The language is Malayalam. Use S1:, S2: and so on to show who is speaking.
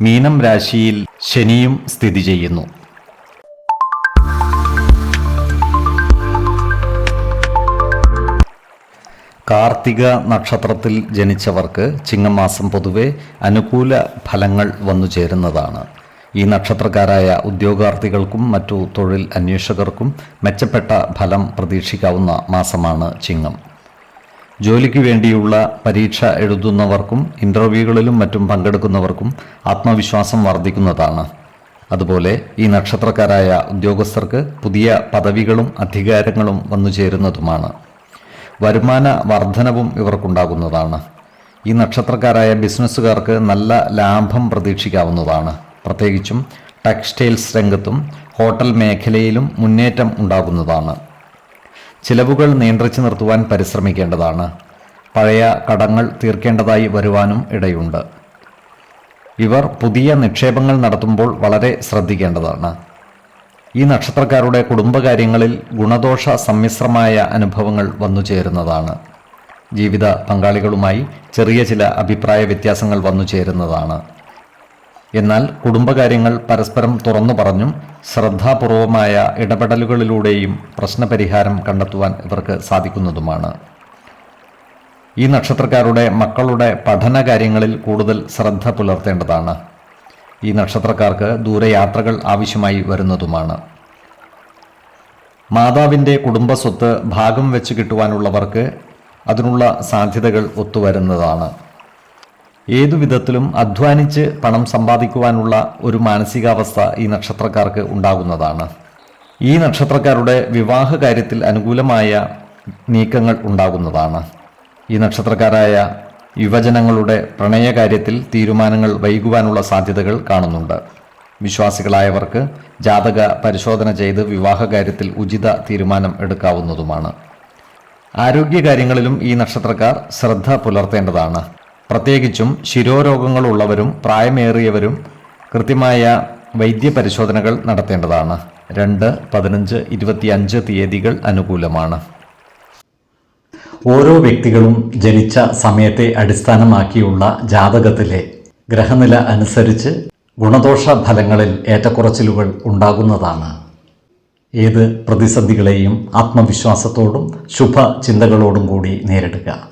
S1: മീനം രാശിയിൽ ശനിയും സ്ഥിതി ചെയ്യുന്നു. കാർത്തിക നക്ഷത്രത്തിൽ ജനിച്ചവർക്ക് ചിങ്ങമാസം പൊതുവെ അനുകൂല ഫലങ്ങൾ വന്നു ചേരുന്നതാണ്. ഈ നക്ഷത്രക്കാരായ ഉദ്യോഗാർത്ഥികൾക്കും മറ്റു തൊഴിൽ അന്വേഷകർക്കും മെച്ചപ്പെട്ട ഫലം പ്രതീക്ഷിക്കാവുന്ന മാസമാണ് ചിങ്ങം. ജോലിക്ക് വേണ്ടിയുള്ള പരീക്ഷ എഴുതുന്നവർക്കും ഇന്റർവ്യൂകളിലും മറ്റും പങ്കെടുക്കുന്നവർക്കും ആത്മവിശ്വാസം വർദ്ധിക്കുന്നതാണ്. അതുപോലെ ഈ നക്ഷത്രക്കാരായ ഉദ്യോഗസ്ഥർക്ക് പുതിയ പദവികളും അധികാരങ്ങളും വന്നു ചേരുന്നതുമാണ്. വരുമാന വർധനവും ഇവർക്കുണ്ടാകുന്നതാണ്. ഈ നക്ഷത്രക്കാരായ ബിസിനസ്സുകാർക്ക് നല്ല ലാഭം പ്രതീക്ഷിക്കാവുന്നതാണ്. പ്രത്യേകിച്ചും ടെക്സ്റ്റൈൽസ് രംഗത്തും ഹോട്ടൽ മേഖലയിലും മുന്നേറ്റം ഉണ്ടാകുന്നതാണ്. ചിലവുകൾ നിയന്ത്രിച്ചു നിർത്തുവാൻ പരിശ്രമിക്കേണ്ടതാണ്. പഴയ കടങ്ങൾ തീർക്കേണ്ടതായി വരുവാനും ഇടയുണ്ട്. ഇവർ പുതിയ നിക്ഷേപങ്ങൾ നടത്തുമ്പോൾ വളരെ ശ്രദ്ധിക്കേണ്ടതാണ്. ഈ നക്ഷത്രക്കാരുടെ കുടുംബകാര്യങ്ങളിൽ ഗുണദോഷ സമ്മിശ്രമായ അനുഭവങ്ങൾ വന്നു ചേരുന്നതാണ്. ജീവിത പങ്കാളികളുമായി ചെറിയ ചില അഭിപ്രായ വ്യത്യാസങ്ങൾ വന്നു ചേരുന്നതാണ്. എന്നാൽ കുടുംബകാര്യങ്ങൾ പരസ്പരം തുറന്നു പറഞ്ഞും ശ്രദ്ധാപൂർവമായ ഇടപെടലുകളിലൂടെയും പ്രശ്നപരിഹാരം കണ്ടെത്തുവാൻ ഇവർക്ക് സാധിക്കുന്നതുമാണ്. ഈ നക്ഷത്രക്കാരുടെ മക്കളുടെ പഠന കാര്യങ്ങളിൽ കൂടുതൽ ശ്രദ്ധ പുലർത്തേണ്ടതാണ്. ഈ നക്ഷത്രക്കാർക്ക് ദൂരയാത്രകൾ ആവശ്യമായി വരുന്നതുമാണ്. മാതാവിന്റെ കുടുംബസ്വത്ത് ഭാഗം വെച്ച് കിട്ടുവാനുള്ളവർക്ക് അതിനുള്ള സാധ്യതകൾ ഒത്തുവരുന്നതാണ്. ഏതു വിധത്തിലും അധ്വാനിച്ച് പണം സമ്പാദിക്കുവാനുള്ള ഒരു മാനസികാവസ്ഥ ഈ നക്ഷത്രക്കാർക്ക് ഉണ്ടാകുന്നതാണ്. ഈ നക്ഷത്രക്കാരുടെ വിവാഹ കാര്യത്തിൽ അനുകൂലമായ നീക്കങ്ങൾ ഉണ്ടാകുന്നതാണ്. ഈ നക്ഷത്രക്കാരായ യുവജനങ്ങളുടെ പ്രണയകാര്യത്തിൽ തീരുമാനങ്ങൾ വൈകുവാനുള്ള സാധ്യതകൾ കാണുന്നുണ്ട്. വിശ്വാസികളായവർക്ക് ജാതക പരിശോധന ചെയ്ത് വിവാഹകാര്യത്തിൽ ഉചിത തീരുമാനം എടുക്കാവുന്നതുമാണ്. ആരോഗ്യകാര്യങ്ങളിലും ഈ നക്ഷത്രക്കാർ ശ്രദ്ധ പുലർത്തേണ്ടതാണ്. പ്രത്യേകിച്ചും ശിരോരോഗങ്ങളുള്ളവരും പ്രായമേറിയവരും കൃത്യമായ വൈദ്യപരിശോധനകൾ നടത്തേണ്ടതാണ്. രണ്ട് പതിനഞ്ച് ഇരുപത്തിയഞ്ച് തീയതികൾ അനുകൂലമാണ്. ഓരോ വ്യക്തികളും ജനിച്ച സമയത്തെ അടിസ്ഥാനമാക്കിയുള്ള ജാതകത്തിലെ ഗ്രഹനില അനുസരിച്ച് ഗുണദോഷ ഫലങ്ങളിൽ ഏറ്റക്കുറച്ചിലുകൾ ഉണ്ടാകുന്നതാണ്. ഏത് പ്രതിസന്ധികളെയും ആത്മവിശ്വാസത്തോടും ശുഭ ചിന്തകളോടും കൂടി നേരിടുക.